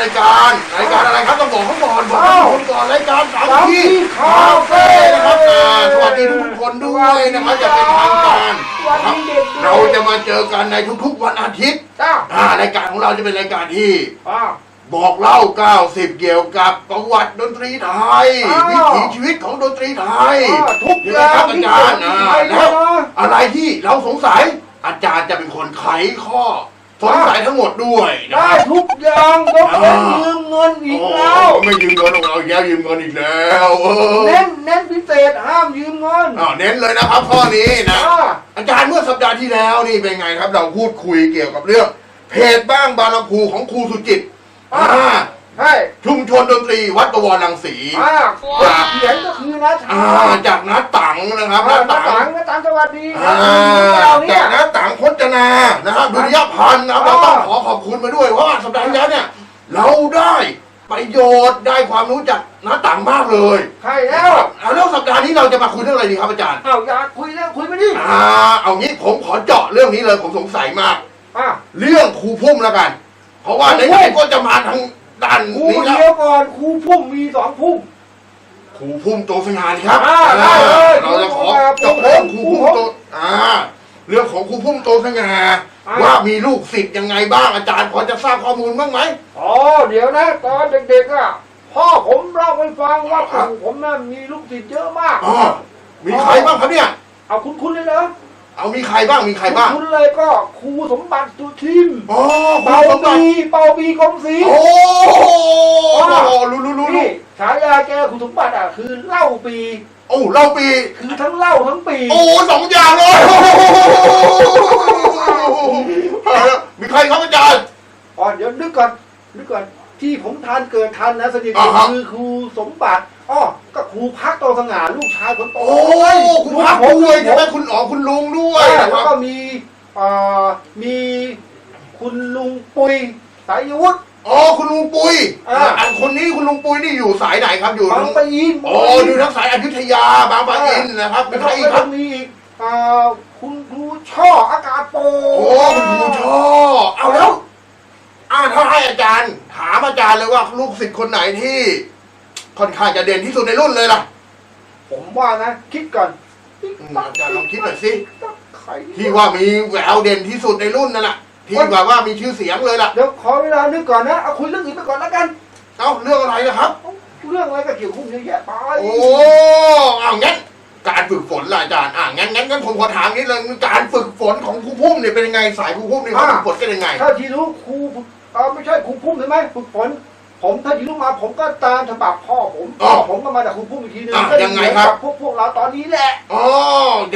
รายการรายการอะไรครับต้องบอกเขาก่อนบอกอ้าวทุกคนก่อนรายการสามสามที่ที่คาเฟ่นะครับคาเฟ่อ่าสวัสดีทุกๆคนด้วยนะครับจะเป็นทางการสวัสดีเด็กๆเราจะมาเจอกันในทุกๆวันอาทิตย์จ้าอ่ารายการของเราจะเป็นรายการที่อ่าบอกเล่า 90 เกี่ยวกับประวัติดนตรีไทยอ้าววิถีชีวิตของดนตรีไทยอ้าวทุกใช่ไหมครับอย่างอาจารย์ที่อ่าไทยแล้วนะอะไรที่เราสงสัยอาจารย์จะเป็นคนไขข้อ สงสัยทั้งหมดด้วยนะได้ครับทุกอย่างยกเว้นอ่ายืมเงินอีกโอ้แล้วไม่ยืมเงินของเราอีกแล้วยืมเงินอีกแล้วเออเน้นเน้นพิเศษห้ามยืมเงินอ่าเน้นเลยนะครับข้อนี้นะ อ่า อาจารย์เมื่อสัปดาห์ที่แล้วนี่เป็นไงครับ เราพูดคุยเกี่ยวกับเรื่องเพจบ้างบางลำพูของครูสุจิตอ่า ใช่ชุมชนดนตรีวัดประวรรังสีอ่าคนเขียนก็คือนะชาอ่าจากนัดตังนะครับอ่านัดน้าตัต่างงน้าต่างสวัสดีครัอ่าเราเนี่จายกนัดตังพจนานะครับดุริยพันธ์นะครับเราต้องขอขอบคุณมาด้วยเพราะว่าสัปดาห์ที่แล้วเนี่ยเราได้ประโยชน์ได้ความรู้จากนัดตังมากเลยใช่แล้วอ่าแล้วสัปดาห์นี้เราจะมาคุยเรื่องอะไรดีครับอาจารย์เอาอยากคุยเรื่องคุยไปดิอ่าเอางี้ผมขอเจาะเรื่องนี้เลยผมสงสัยมากอ่าเรื่องครูพุ่มแล้วกัน เพราะว่าครูพุ่มไหนๆก็จะมาทาง ด้านครูนี้แล้เดียววก่อนครูพุ่มมีสองพุ่ม ครูพุ่มโตสง่าดีครับอ่าได้เลยเราจะขอครูเจาะเรื่องคครูรูพุ่พุ่มมโตอ่าเรื่องของครูพุ่มโตสง่าอ่า ว่ามีลูกศิษย์ยังไงบ้างอาจารย์พอจะทราบข้อมูลบ้างไหม อ๋อเดี๋ยวนะ ตอนเด็กๆอะพ่อผมเล่าให้ฟังว่าปู่ผมน่ะมีลูกศิษย์เยอะมาก อ๋อมีใครบ้างครับเนี่ย เอาคุณคุณเลยเหรอ เอามีใครบ้างมีใครบ้าง คุณเลยก็ครูสมบัติสุทิมอ๋อครูเป่าสมบัติปีเป่าปีกรมศรีโอ้โหอ่ารู้รู้รู้รู้นี่ฉายาแกครูสมบัติอะคือเล่าปี โอ้เล่าปี คือทั้งเล่าทั้งปีโอ้สองอย่างเลยมีใครครับอาจารย์อ๋อเดี๋ยวนึกก่อนนึกก่อนที่ผมทานเกิดทันนะสนิทอ่าฮะ คือครูสมบัติ อ๋อก็ครูพักโตสง่าลูกชายคนโตโอ้คุณพักผมด้วยใช่ไหมคุณอ๋อคุณลุงด้วยใช่นะคแล้รัวบก็มีเอ่อมีคุณลุงปุยสายวุฒิอ๋อคุณลุงปุยอ่าอันคนนี้คุณลุงปุยนี่อยู่สายไหนครับอยู่บางปะอินอ๋ออยู่ทั้งสายอยุธยาบางปะอินนะครับมีแล้วใครก็อีกคจะรับมีอีกเอ่อคุณครูช่ออากาศโปโอ้คุณครูชอเอาแล้วอ่าถ้าให้อาจารย์ ถามอาจารย์เลยว่าลูกศิษย์คนไหนที่ ค่อนข้างจะเด่นที่สุดในรุ่นเลยล่ะ ผมว่านะ คิดก่อนอืมอาจารย์ลองคิดหน่อยสิ ใครที่ว่ามีแววเด่นที่สุดในรุ่นนั่นแหละที่แบบว่ามีชื่อเสียงเลยล่ะ เดี๋ยวขอเวลานึกก่อนนะเอาคุยเรื่องอื่นไปก่อนแล้วกันเอ้าเรื่องอะไรนะครับ เรื่องอะไรก็เกี่ยวข้องเยอะแยะไปโอ้เอางั้น การฝึกฝนล่ะอาจารย์อะงั้นงั้นงั้นผมขอถามนิดนึงการฝึกฝนของครูพุ่มเนี่ยเป็นยังไงสายครูพุ่มเนี่ยเขาฝึกฝนกันยังไง ถ้าที่รู้ครูเออไม่ใช่ครูพุ่มใช่ไหมฝึกฝน ผมถ้าที่รู้มาผมก็ตามฉบับพ่อผมอ๋อพ่อผมก็มาจากครูพุ่มอีกทีนึงอะก็ยังไงครับเหมือนกัพวกพวกเราตอนนี้แหละอ๋อ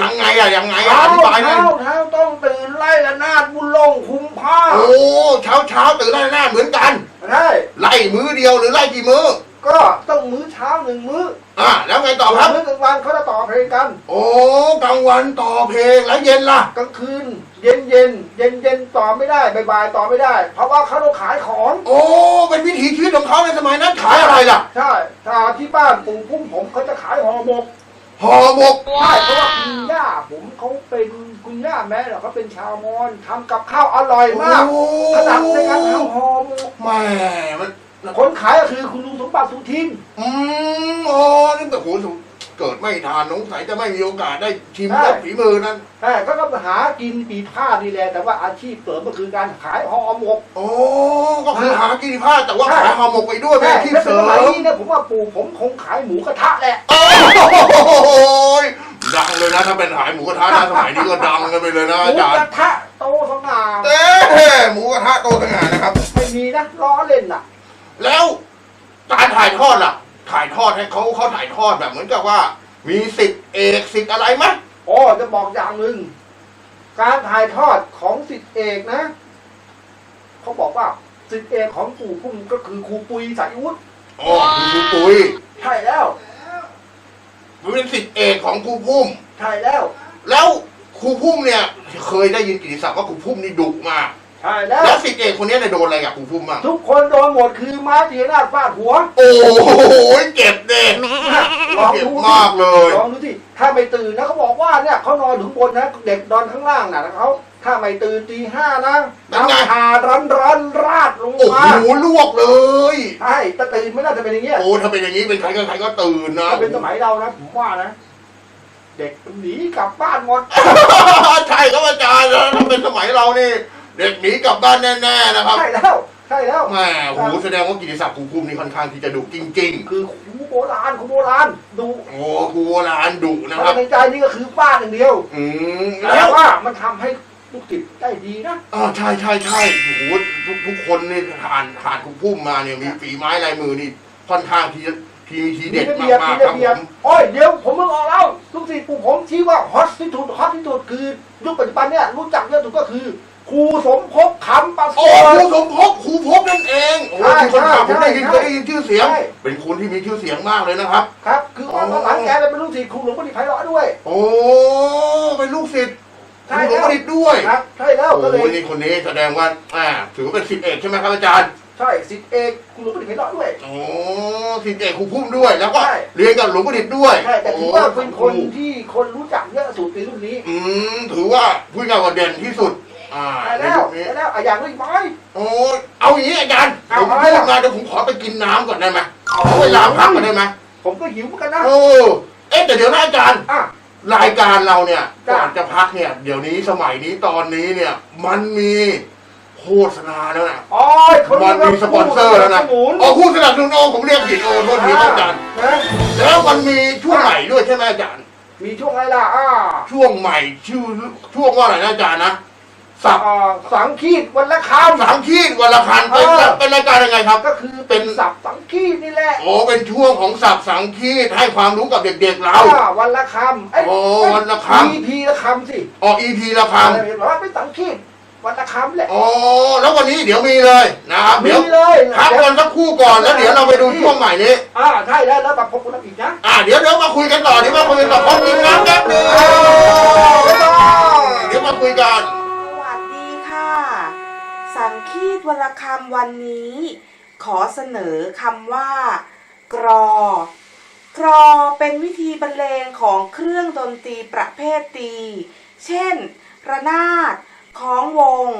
ยังไงอะยังไงอะเท้าอธิบายหน่อยเท้าเท้าต้องตื่นไล่ละนาดบุญลงคุมผ้าโอ้เช้าเช้าตื่นไล่หน้าเหมือนกัน ใช่ไล่มือเดียวหรือไล่กี่มือก็ต้องมื้อเช้าหนึ่งมื้ออะแล้วไงต่อครับ มื้อกลางวันเขาจะต่อเพลงกัน โอ้กลางวันต่อเพลงแล้วเย็นล่ะ กลางคืน เย็นเย็นเย็นเย็นต่อไม่ได้บ่ายๆต่อไม่ได้ เพราะว่าเขาต้องขายของโอ้ เป็นวิถีชีวิตของเขาในสมัยนั้นขายอะไรล่ะใช่ถ้าที่บ้านปู่พุ่มผมเขาจะขายห่อหมกห่อหมกใช่เพราะว่าคุณย่าผมเขาเป็นคุณย่าแม่เนี่ยเขาเป็นชาวมอญทำกับข้าวอร่อยมากโอ้ขนาดในการทำห่อหมกแม่มันคนขายก็คือคุณลุงสมบัติสุทินอืมอ๋อนี่แต่โห เกิดไม่ทานสงสัยจะไม่มีโอกาสได้ชิมใช่รสฝีมือนั้นใช่ก็ต้องหากินปีพาดนี่แหละแต่ว่าอาชีพเสริมก็คือการขายห่อหมก โอ้ก็คือหากินผ้าแต่ว่าขายห่อหมกไปด้วยเป็นอาชีพเสริแต่สมัยมนี้เนี่ยผมว่าปู่ผมคงขายหมูกระทะแหละ โอ้ยดังเลยนะถ้าเป็นขายหมูกระทะนะสมัยนี้ก็ดังกันไปเลยนะหอามูจารกย์ระทะโตสง่าเต้หมูกระทะโตสง่านะครับ ไม่มีนะล้อเล่นน่ะ แล้วการถ่ายทอดล่ะ ถ่ายทอดให้เขาเขาถ่ายทอดแบบเหมือนกับว่า มีสิทธิ์เอกสิทธิ์อะไรไหมโอ้จะบอกอย่างหนึ่งการถ่ายทอดของสิทธิเอกนะเขาบอกว่าสิทธิเอกของปู่พุ่มก็คือครูปุยสายวุฒิอ๋อคือครูปุยใช่แล้วมันเป็นสิทธิ์เอกของครูพุ่ม ใช่แล้ว แล้วครูพุ่มเนี่ย เคยได้ยินกิตติศัพท์ว่าครูพุ่มนี่ดุมาก ใช่แล้ว แล้วสิทธิ์เอกคนเนี้ยเนี่ยโดนอะไรกับครูพุ่มบ้างทุกคนโดนหมดคือไม้ตีนาดฟาดหัวโอ้โหเจ็บเด็ลองเจ็บดูมากเลย ลองดูสิถ้าไม่ตื่นนะเขาบอกว่าเนี่ยเขานอนถึงบนนะเด็กนอนข้างล่างน่ะแล้วเขาถ้าถ้าไม่ตื่นตีห้านะเป็นไงน้ำชาร้อนร้อนๆราดลงโอ้มาโหลวกเลย ใช่แต่ตื่นไม่น่าจะเป็นอย่างเงี้ย โอ้ถ้าเป็นอย่างนี้เป็นใครก็ใครก็ตื่นนะถ้าเป็นสมัยเรานะผมว่านะ เด็กหนีกลับบ้านหมด ใช่ครับอาจารย์แล้วถ้าเป็นสมัยเรานี่ เด็กหนีกลับบ้านแน่ๆนะครับใช่แล้วใช่แล้วแหม่โหแสดงว่ากิติศักดิ์ครูภูมินี่ค่อนข้างที่จะดุจริงคือครูโบราณครูโบราณดูๆโอ้ครูโบราณดุนะคภารัยบในใจนี่ก็คือบ้านอย่างเดียวอืมแต่แล้วว่ามันทำให้ลูกศิษย์ได้ดีนะ อ่าใช่ใช่ใช่โอ้โหทุกทุกคนนี่ผ่านผ่านครูพุ่มมาเนี่ยมีฝีไม้ลายมือนี่ค่อนข้างที่จะทีทีเด็ดระเบียบมากมีๆครัระบเบียผบมโอ้ยเดี๋ยวผมมึงออกแล้วลูกศิษย์ปู่ผมชี้ว่าฮอตที่สุดฮอตที่สุดคือยุคปัจจุบันเนี่ยรู้จักเยอะสุดก็คือ ครูสมภพคำประเสโอ้ริครูฐ สมภพครูภพนั่นเองโอ้ใช่ที่คนข่าวผมได้ยินใช่เคยได้ยินชื่อเสียง ใช่ เป็นคนที่มีชื่อเสียงมากเลยนะครับ ครับ คือว่าตอนหลังแกเลยเป็นลูกศิษย์ครูหลวงพ่อดีไพเราะด้วย โอ้เป็นลูกศิษย์คใช่รูหลวงแล้ว ประดิษฐ์ด้วยครับใช่แล้วโอ้ก็เลยนี่คนนี้แสดงว่าอ่าถือว่าเป็นศิษย์เอกใช่ไหมครับอาจารย์ใช่ศิษย์เอกครูหลวงพ่อดีไพเราะด้วย โอ้ศิษย์เอกครูพุ่มด้วย แล้วก็ใช่ เรียนกับหลวงประดิษฐ์ด้วยใช่แต่ถือโว่าเป็นคนที่คนรู้จักเยอะสุดในรุ่นนี้ อืมถือว่าพูดง่ายว่าเด่นที่สุด อ่าใช่ในแล้วยุคนี้ใช่แล้วอะอย่างนี้ไหม โอ้ยเอาอย่างนี้อาจารย์เอาผมอะไรพูดล่ะมาเดี๋ยวผมขอไปกินน้ำก่อนได้ไหมขอเวลาพักก่อนได้ไหมผมก็หิวเหมือนกันนะโอ้เอ๊ะแต่เดี๋ยวนะอาจารย์ อะ รายการเราเนี่ยจ้ะ ก่อนจะพักเนี่ย เดี๋ยวนี้สมัยนี้ตอนนี้เนี่ย มันมีโฆษณาแล้วนะอ๋อเขามัเรียนกว่ามีสปอนเซอร์แล้วนะสมุนอ๋อผู้สนับสนุนโอ้ผมเรียกผิดโอ้โทษทีครับอาจารย์นะแล้วมันมีช่วงใหม่ด้วยใช่ไหมอาจารย์ มีช่วงอะไรล่ะอ่า ช่วงใหม่ชื่อช่วงว่าอะไรนะอาจารย์นะ สับอ่าสังคีตวันละคสามขีดวันละพันเป็นเออ เป็นรายการยังไงครับำก็คือเป็นศัพท์สังคีตนี่แหละโอ้เป็นช่วงของสับสังคีดให้ความรู้กับเด็กๆเรา อ่าวันละคำเอ้ยโอ้วันละคำพีพีละคำสิออกอีพีละคอะไรแบบว่าเป็นสังคีตวันละคำแหละำอ๋อแล้ววันนี้เดี๋ยวมีเลยนะครับมีเดี๋ยวเลยพักกันสักครู่ก่อนแล้วเดี๋ยวเราไปดูช่วงใหม่นี้ อ่าใช่แล้วแล้วแบบพบกันอีกนะอ่าเดี๋ยวเดี๋ยวมาคุยกันต่อเดี๋ยวมาคุยกันต่อพร้อมกินน้ำแป๊บหนึงบ๊ายบาย เดี๋ยวมาคุยกันสวัสดีค่ะ สังคีตวรคำวันนี้ ขอเสนอคำว่า กรอ กรอเป็นวิธีบรรเลงของเครื่องดนตรีประเภทตี เช่น ระนาดของวง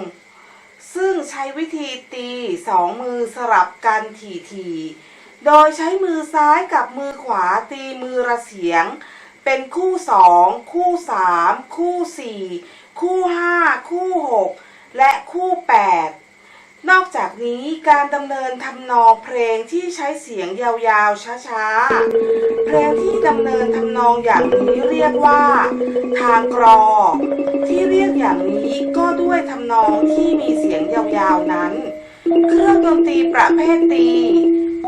ซึ่งใช้วิธีตีสองมือสลับกันถี่ๆ โดยใช้มือซ้ายกับมือขวาตีมือระเสียง เป็นคู่สองคู่สามคู่สี่คู่ห้าคู่หก และคู่แปดนอกจากนี้การดำเนินทำนองเพลงที่ใช้เสียงยาวๆ ช้าๆ เพลงที่ดำเนินทำนองอย่างนี้เรียกว่า ทางกรอ ที่เรียกอย่างนี้ก็ด้วยทำนองที่มีเสียงยาวๆนั้น เครื่องดนตรีประเภทตี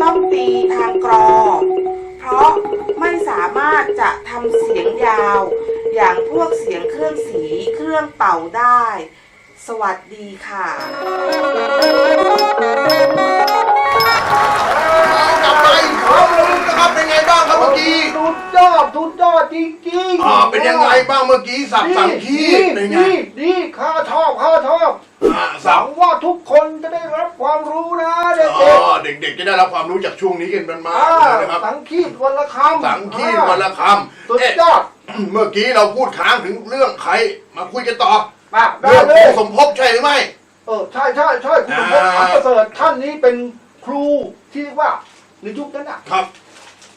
ต้องตีทางกรอ เพราะไม่สามารถจะทำเสียงยาว อย่างพวกเสียงเครื่องสีเครื่องเป่าได้ สวัสดีค่ะกลับมาอีกครั้งหนึงนะครับเป็นไงบ้างครับเมื่อกี้สุดยอดสุดยอดจริงๆอ่าเป็นยังไงบ้างเมื่อกี้สับสังคีดเป็นไงดีดีข้าชอบข้าชอบอ่าหสัวับงว่าทุกคนจะได้รับความรู้นะเด็อ๋อกเด็กๆจะได้รับความรู้จากช่วงนี้กันเป็นๆมาอ่ากเลยนะครับสังคีตวันละคำสังคีดวันละคสุำดเอ๊ะยอดเมื่อกี้เราพูดค้างถึงเรื่องใครมาคุยกันต่อ มาได้เรื่องเลครูย สมภพใช่หรือไม่ เออใช่ใช่ใช่คุณสมภพอ่าคำประเสริฐท่านนี้เป็นครูที่เรียกว่าในยุคนั้นอะ ครับ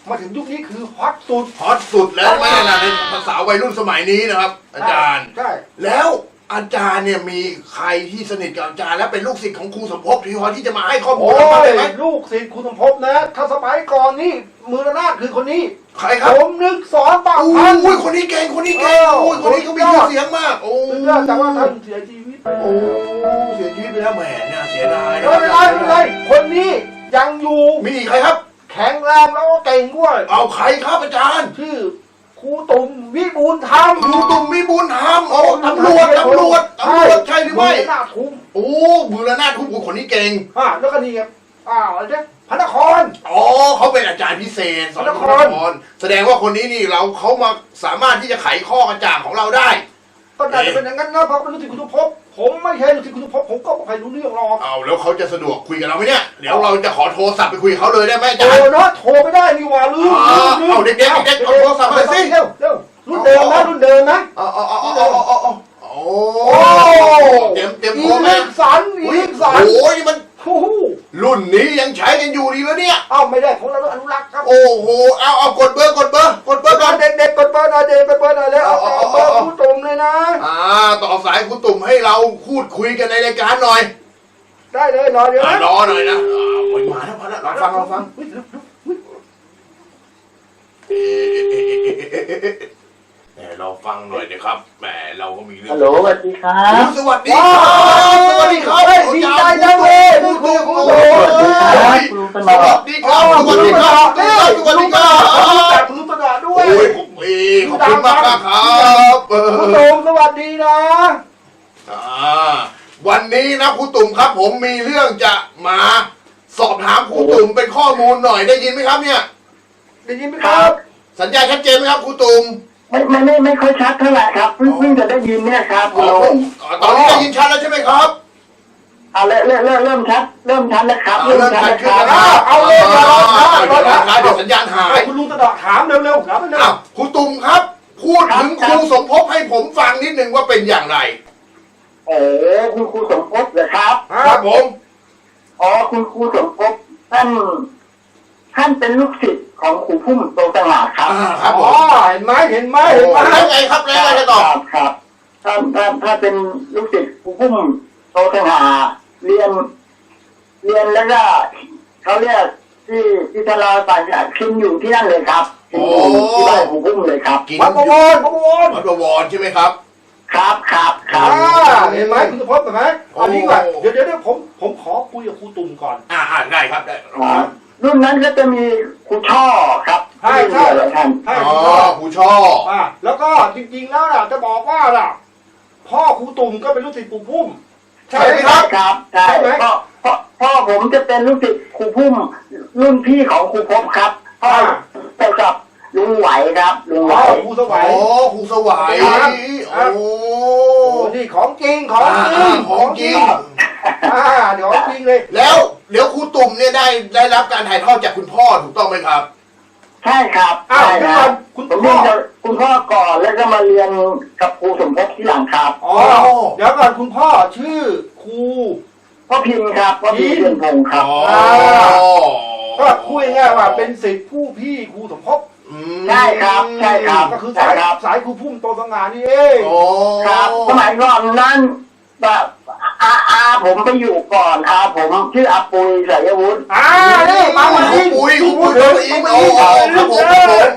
มาถึงยุคนี้คือฮอตสุด ฮอตสุดแล้วแม่นะในภาษาวัยรุ่นสมัยนี้นะครับ อาจารย์ ใช่แล้วอาจารย์เนี่ยมีใครที่สนิทกับอาจารย์ และเป็นลูกศิษย์ของครูสมภพที่พอที่จะมาให้ข้อมูโอ้ลเราบ้างยได้ไหมลูกศิษย์คุณสมภพนะ ถ้าสมัยก่อนนี่มือระนาดคือคนนี้ ใครครับผมนึกสอนปากโอ้พันยคนนี้เก่งคนนี้เก่งเออโอ้ยคนนี้เขามีชื่อเสียงมาก โอ้สุดยอดแต่ว่าท่านเสียชีวิตไปโอ้เสียชีวิตไปแล้วแหมน่าเสียดายนะไม่เป็นไรไม่เป็นไรคนนี้ยังอยู่มีอีกใครครับ แข็งแรงแล้วก็เก่งด้วย เอาใครครับอาจารย์ชื่อครูตุ่มวิบูลย์ธรรมครูตุ่มมีบุญธรรมโอ้ตำรวจตำรวจตำรวจใช่หรือไม่หน้าทุ่มโอ้บุรณาถทุกคนนี้เก่งอ่าแล้วก็นี่ครับอ้าวอะไรเนี่ย พระนคร อ๋อเขาเป็นอาจารย์พิเศษพระนคร แสดงว่าคนนี้นี่เราเขามาสามารถที่จะไขข้อกระจ่างของเราได้ ก็น่าจะเป็นอย่างนั้นนะเพราะเป็นลูกศิษย์คุณทุพบผมไม่ใช่ลูกศิษย์คุณทุพบผมก็ไม่รู้เรื่องหรอกเอาแล้วเขาจะสะดวกคุยกับเราไหมเนี่ย เดี๋ยวเราจะขอโทรศัพท์ไปคุยเขาเลยได้ไหมอาจารย์โอ้นะโทรไม่ได้นี่ว่าลืมลืมเอาเด็กๆเด็กๆเอาโทรศัพท์ไปสิเร็วเร็วรุ่นเดิมนะรุ่นเดิมนะอ๋ออ๋ออ๋ออ๋อโอ้เต็มเต็มโอ้ยสันอีสันโอ้ยมันรุ่นนี้ยังฉ ไม่ได้ของเราต้องอนุรักษ์ครับโอ้โหเอาเอากดเบอร์กดเบอร์กดเบอร์ก่อนเด็กๆกดเบอร์หน่อยเด็กกดเบอร์หน่อยเลยเอาเอาเบอร์ครูตุ่มเลยนะอ่าต่อสายคุณตุ่มให้เราพูดคุยกันในรายการหน่อย ได้เลยรอเดี๋ยวอะนะรอหน่อยนะอ่าโอ้ยมาแล้วมาแล้วลองฟังลองฟังแหมเราฟังหน่อยนะครับแหมเราก็มีเรื่อฮังลโหลสวัสดีครับสวัสดีครับสวัสดีครับเฮ้ยดีใจจังเลยได้คุยกับครูตุ่มสวัสดีครับครู สนสอวัสดีครับสวัสดีครับสวัสดีครับรู้จักครูสนอด้วยโอ้ยผมเองขอบคุณมากนะครับเอครูอตุ่มสวัสดีนะอ่าวันนี้นะครูตุ่มครับ ผมมีเรื่องจะมาสอบถามครูตุ่มเป็นข้อมูลหน่อยได้ยินไหมครับเนี่ย ได้ยินไหมครับ สัญญาณชัดเจนไหมครับครูตุ่มไม่ไม่ไม่ไม่ค่อยชัดเท่าไหร่ครับเพิ่งเพิ่งจะได้ยินเนี่ยครับอ๋คุณอลุงตอนนี้ได้ยินชัดแล้วใช่ไหมครับ เอาเริ่มเริ่มเริ่มเริ่มชัดเริ่มชัดแล้วครับ เริ่มชัดขึ้นแล้วคครัรับบเอาเลยเอาเลยอ่าเอาเลยเดี๋ยวนะเดี๋ยวสัญญาณหายคุณลุงสนอถามเร็วๆถามเร็วอ้าวครูตุ่มครับ พูดถึงครูสมภพให้ผมฟังนิดนึงว่าเป็นอย่างไรโอ้คุณครูสมภพเหรอครับครับผมอ๋อคุณครูสมภพท่านท่านเป็นลูกศิษย์ของครูพุ่มโตสง่าครับอ่าคๆรับผอ๋อมเห็นไหมเห็นไหมเห็นไหมแล้วไงครับแล้วไงจะต่อครับครับ ท่านท่านท่านเป็นลูกศิษย์ครูพุ่มโตสง่า เรียน เรียนแล้วก็เขาเรียกที่ที่ทลาต่างจากกินอยู่ที่นั่นเลยครับกินอยู่ที่บ้านครูพุ่มเลยครับ กินวัดประวรวัดประวรวัดบวรใช่ไหมครับ ครับครับคอ่ารับเห็นไหมคุณสุพจน์เห็นไหมอันนี้ก่อนเดี๋ยวเดี๋ยวเดี๋ยวผมผมขอคุยกับครูตุ่มก่อน อ่าอ่าได้ครับได้ครับรุ่นนั้นก็จะมีครูช่อครับใช่ใช่ ที่เรียนกับท่าน ให้อ๋อคุณพ่อครูชอบอ่าแล้วก็จริง ๆ แล้วน่ะจะบอกว่าล่ะ พ่อครูตุ่มก็เป็นลูกศิษย์ปู่พุ่ม ใช่ไหมครับครับใช่ใช่ไหมพ่อพ่อพ่อผมจะเป็นลูกศิษย์ครูพุ่มรุ่นพี่ของครูพบครับพ่ออ่าไปกับลุงไหวครับลุงไหวอ๋อครูสอ๋วัอยครูสวัยครับโอ้โอ้นี่ของจริงของจริงอ่าของจริงอ่าเดี๋ยวจริงเลย แล้วเดี๋ยวครูตุ่มเนี่ยได้ได้รับการถ่ายทอดจากคุณพ่อถูกต้องไหมครับ ใช่ครับอ้าวใช่เดี๋ยวคก่รัอบนคุณผมพ่เรียอนจากคุณพ่อก่อนแล้วก็มาเรียนกับครูสมภพที่หลังครับอ๋อเดี๋ยวก่อนคุณพ่อชื่อครู พ่อพิมพ์ครับพ่อพิมพ์ เรียนพงศ์ครับอ๋อ ก็คุยง่ายๆว่าเป็นศิษย์ผู้พี่ครูสมภพอืมใช่ครับใช่ครับก็คือใช่สายครับสายครูพุ่มโตสง่านี่เอง โอ้ ครับ สมัยก่อนนั้นแบบ อาอาผมไปอยู่ก่อนอาผมชื่ออาปุยสายวุฒิอ่านี่มาควันรูนี้ปุ๋ยครูพูปุ๋ดยถึครูงอินมาโอ้วันนี้ครับผมครับผม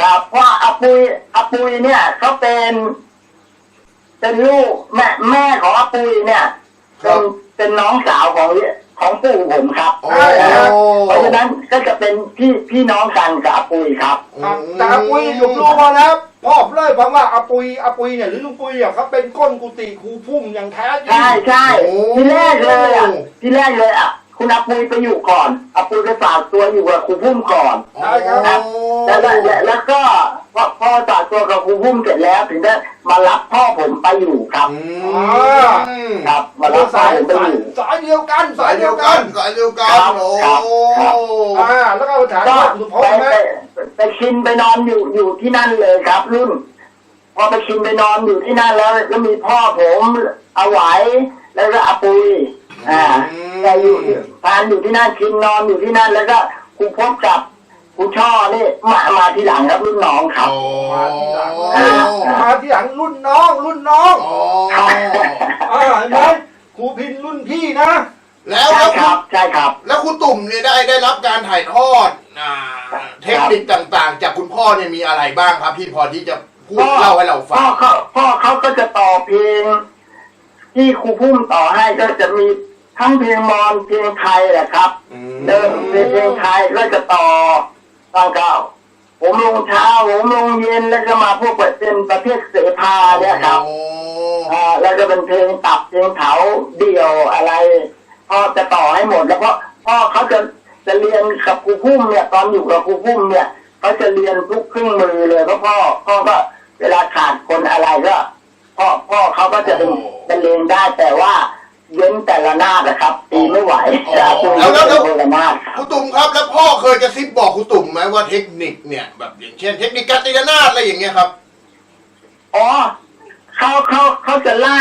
ครับเพราะอาปุยอาปุยเนี่ยเขาเป็น เป็นลูกแม่แม่ของอาปุยเนี่ยเป็นเป็นน้องสาวของ ของปู่ผมครับโอ้ เพราะฉะนั้นก็จะเป็นพี่พี่น้องกันกับอาปุยครับ ครับแต่อาปุยอยู่รู้มาแล้วพ่อผมเลยฟังว่าอาปุยอาปุยเนี่ยหรือลุงปุยเนี่ยเขาเป็นก้นกุฏิครูพุ่มอย่างแท้จริง ใช่ใช่โอ้ ที่แรกเลยอะที่แรกเลยอะ คุณอาปุยไปอยู่ก่อนอาปุยไปฝากตัวอยู่กับครูพุ่มก่อนใช่ครับแล้วแล้วแล้วแล้วก็พอพอฝากตัวกับครูพุ่มเสร็จแล้ว ถึงได้มารับพ่อผมไปอยู่ครับ อือ่ามครับมาเรารับพ่อสายผมไปสาอยยู่ สายเดียวกันสายเดียวกันสายเดียวกันครับโอ้ครับครับ อ่าแล้วก็ถามก็ว่าคุณพ่อไปไหมไปไปชินไปนอนอยู่อยู่ที่นั่นเลยครับ รุ่น พอไปชินไปนอนอยู่ที่นั่นแล้วก็มีพ่อผมเอาไหวแล้วก็อาปุย อ่าแต่อยู่ทานอยู่ที่นั่นชินนอนอยู่ที่นั่นแล้วก็ครูพบกับครูช่อนี่มามาทีหลังครับรุ่นน้องครับโอ้มาที่หลังอ่า มาที่หลังรุ่นน้อง รุ่นน้องโอ้อ่าเห็นไหมครูพินรุ่นพี่นะ แล้วใช่แล้วคคุรัณบใช่ครับ แล้วคุณตุ่มเนี่ยได้ได้รับการถ่ายทอดอ่าเทคนิคต่างๆ จากคุณพ่อเนี่ยมีอะไรบ้างครับที่พอที่จะพูดพ่อเล่าให้เราฟัพ่องเขาพ่อเขาก็จะต่อเพลงที่ครูพุ่มต่อให้ก็จะมี ทั้งเพลงมอญเพลงไทยแหละครับอืมเดิมเพลงไทยก็จะต่อตั้งเก้าผมลงเช้าผมลงเย็นแล้วก็มาพวกเป็นประเภทเสภาเนี่ยครับ โอ้อ่าแล้วก็เป็นเพลงตับเพลงเถาเดี่ยวอะไรพ่อจะต่อให้หมด แล้วเพราะพ่อเขาจะจะเรียนกับครูพุ่มเนี่ยตอนอยู่กับครูพุ่มเนี่ยเขาจะเรียนทุกเครื่องมือเลยเพราะพ่อพ่อก็เวลาขาดคนอะไรก็พ่อพ่อเขาก็จะเป็นเป็นเรียนได้แต่ว่า เย็นแต่ละนาดนะครับตีไม่ไหวแต่คุยเป็นคนละนาดครับคุณตุ่มครับแล้วพ่อเคยกระซิบบอกคุณตุ่มไหมว่าเทคนิคเนี่ยแบบอย่างเช่น เทคนิคการตีระนาดอะไรอย่างเงี้ยครับ อ๋อเขาเขาเขาจะไล่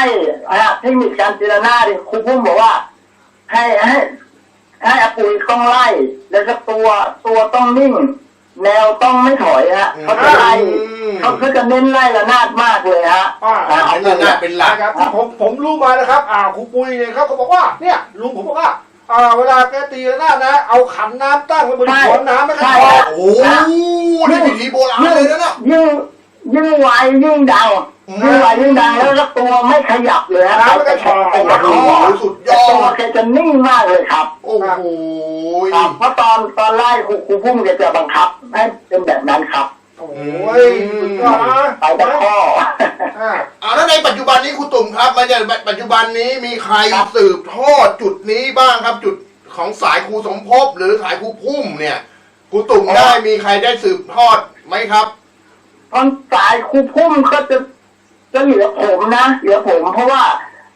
ฮะเทคนิคการตีละหน้าดิครูพุ่มบอกว่า ให้ให้ให้อาปุ๋ยต้องไล่ แล้วก็ตัวตัวต้องนิ่ง แนวต้องไม่ถอยฮะเขาจะไล่อืมเขาเขาจะเน้นไล่ระนาดมากเลยฮะอ่าอ่าอันนั้นน่าเป็นหลักนะครับที่ผมผมรู้มานะครับอ่าครูปุ้ยเนี่ยเขาก็บอกว่าเนี่ยลุงผมบอกว่าอ่าเวลาแกตีระนาดนะ เอาขันน้ำตั้งไว้บนใช่หัวน้ำไม่กระใช่ทอโอ้โหนี่วิธีโบราณเลยนะเนี่ย ยิ่งยิ่งไวยิ่งดังอืมยิ่งไวยิ่งดังแล้วก็ตัวไม่ขยับเลยฮะน้ำไม่กระชอกโอ้โหสุดยอตัวดแกจะนิ่งมากเลยครับ โอ้โหครับเพราะตอนตอนไล่ครูครูพุ่มแกจะบังคับให้เป็นแบบนั้นครับโอ้ยสุดยอดนะไปตะข้ออ่าอ่าแล้วในปัจจุบันนี้ครูตุ่มครับมาจากปัจจุบันนี้มีใครครับสืบทอดจุดนี้บ้างครับ จุดของสายครูสมภพหรือสายครูพุ่มเนี่ยครูตุ่มได้มีใครได้สืบทอดไหมครับ ตอนสายครูพุ่มก็จะจะเหลือผมนะเหลือผมเพราะว่า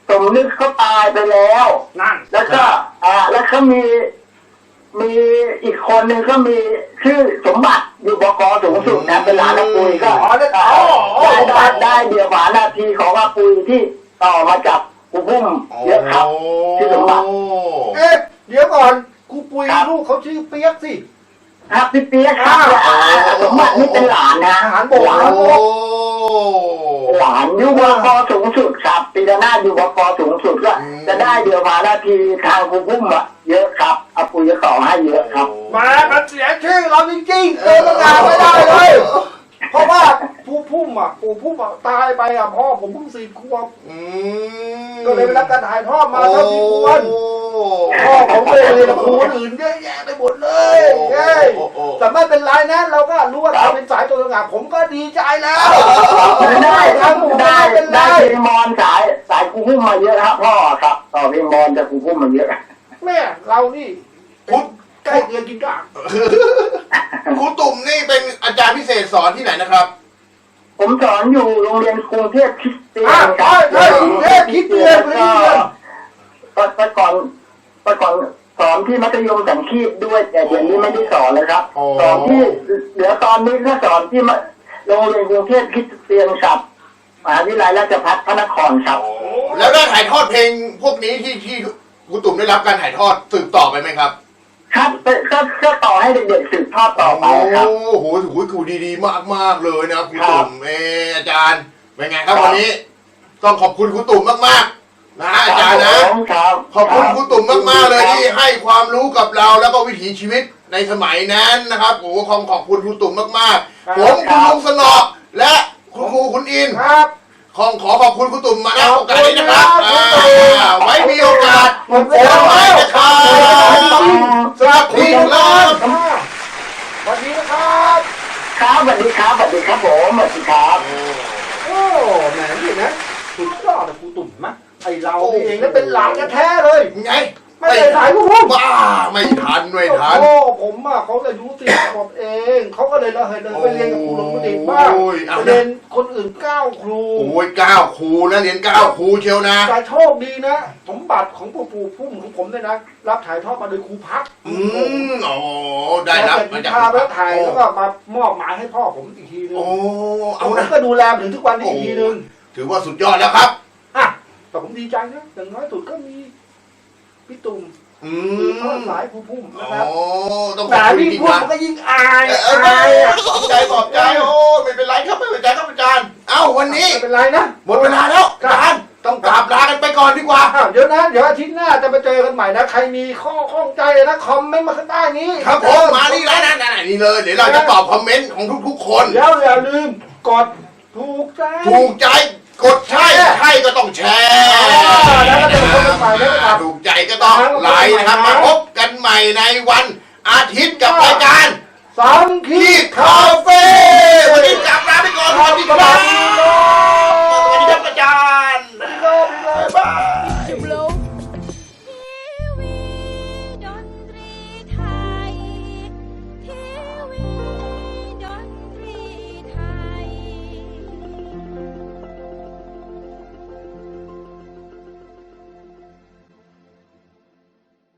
สมนึกเขาตายไปแล้วนั่นแล้วก็อ่าแล้วก็มีมีอีกคนหนึ่งก็มีชื่อสมบัติอยู่บกสูงสุดนะเป็นหลานอาปุยก็อ๋อได้อ๋ออ๋อได้ได้ได้เดียวฝานาทีของอาปุยที่ต่อมาจากครูพุ่มเยอะครับชื่อสมบัติเอ๊ะเดี๋ยวก่อนครูปุ้ยครับลูกเขาชื่อเปียกสิ ครับพี่เปียกครับอ่าสมบัตินี่เป็นหลานนะทหารบกหลานโอ้หลานอยู่บกสูงสุดครับปีหน้าอยู่บกสูงสุดก็จะได้เดียวฝานาทีทางครูพุ่มอะเยอะครับอาปุยจะต่อให้เยอะครับแหมามันเสียชื่อเราจริงๆเออประกาศไม่ได้เลยเพราะว่าผู้พุ่มอะปู่พุ่มอะตายไปอะพ่อผมเพิ่งสี่ขวบอืมก็เลยไปรับการถ่ายทอดมาเท่าที่ควร โอ้พ่อผมเลยเรียนกับครูคนอื่นเยอะแยะไปหมดเลยเฮ้ยโอ้โอ้แต่ไม่เป็นไรนะเราก็รู้ว่าเราเป็นสายตัวสง่าผมก็ดีใจแล้วได้ครับผมได้ไม่เป็นไรได้เพลงมอนสายสายครูพุ่มมาเยอะครับพ่อครับต่อเพลงมอนจากครูพุ่มมาเยอะแม่เรานี่คุณใกล้เคียงกินกางครูตุ่มนี่เป็นอาจารย์พิเศษสอนที่ไหนนะครับ ผมสอนอยู่โรงเรียนกรุงเทพคริสเตียอะนคใช่รับใช่กรุงเทพคิดเรียนคิดเรียนก็แต่ก่อน แต่ก่อนสอนที่มัธยมสังคีตด้วย แต่เดี๋ยวนี้ไม่ได้สอนเลยครับอ๋อสอนที่เดี๋ยวตอนนี้ก็สอนที่มโรงเรียนกรุงเทพคริสเตียนครับมหาวิทยาลัยราชภัฏพระนครครับ แล้วได้ถ่ายทอดเพลงพวกนี้ที่ที่ครูตุ่มได้รับการถ่ายทอดสืบต่อไปไหมครับครับก็ก็ต่อให้เด็กๆสืบทอดต่อไปครับโอ้โหถือว่าครูดีๆ มากๆเลยนะครับครูครับตุ่มเอออาจารย์เป็นไงครับวันนี้ ต้องขอบคุณครูตุ่มมากๆ นะอาจารย์นะ ครับ ขอบคุณครูตุ่มมากๆเลยที่ให้ความรู้กับเราแล้วก็วิถีชีวิตในสมัยนั้นนะครับโอ้โหขอบขอบคุณครูตุ่มมากๆ ผมคุณลุงสนอและคุณครูคุณอินครับ ขอขอขอบคุณครูตุ่มมาณโอกาสนี้นะครับขอบคุณครับ อ่าไว้มีโอกาสหมดเวเจอลากันใหม่แล้วนะครับสวัสดีครับ สวัสดีนะครับ ครับสวัสดีครับสวัสดีครับผมสวัสดีครับ โอ้แหมนี่นะสุดยอดนะครูตุ่มมะ ไอเรานี่เองนะเป็นหลานแท้ๆเลย ไงไม่ได้ถ่ายรูปพุ่มบ้าไม่ทันไม่ทันโอ้ผมอะเขาอายุสิบขวบเองเขาก็เลยเราเห็นเลยไปเรียนกับครูหลวงปู่ดิบบ้างโอ้ยเอาไปนะเรียนคนอื่นเก้าครูโอ้ยเก้าครูนะเรียนเก้าครูเชียวนะแต่โชคดีนะสมบัติของปู่ปู่พุ่มของผมเนี่ยนะรับถ่ายทอดมาโดยครูพักอืมอ๋อได้รับมามาจาจากกแล้วถ่ายแล้วก็มามอบหมายให้พ่อผมอีกทีนึงโอ้เอาผมนะก็ดูแลมาถึงทุกวันนี้อีกทีนึงถือว่าสุดยอดแล้วครับอะ แต่ผมดีใจนะอย่างน้อยสุดก็มีพี่ตุ่มอืคือมทอดสายครูพุ่มอ๋นะอครับต้องขอบแต่คุณจพี่ริงพูดๆนะมันก็ยิ่งอายเออเอออายอะขอบใจขอบใจโอ้ไม่เป็นไรครับไม่เป็นไรครับอาจารย์เอ้าวันนี้ ไม่เป็นไรนะ หมดเวลาแล้วอาจารย์ต้องกราบลากันไปก่อนดีกว่า อ้าวเดี๋ยวนะ เดี๋ยวอาทิตย์หน้าจะมาเจอกันใหม่นะ ใครมีข้อข้องใจนะคอมเมนต์มาข้างใต้นี้ครับผมมานี่แล้วนะนะนี่เลย เดี๋ยวเราจะตอบคอมเมนต์ของทุกๆคน แล้วอย่าลืมกดถูกใจ ถูกใจ กดใช่ใช่ก็ต้องแชร์แล้วก็เดินเข้าไปไปแล้วก็ตาม ถูกใจก็ต้องไลน์นะครับมาพบกันใหม่ในวันอาทิตย์กับรายการสังคีคคาเฟ่วันนี้กลับลาไปก่อนสวัสดีครับสวัสดีครับอาจารย์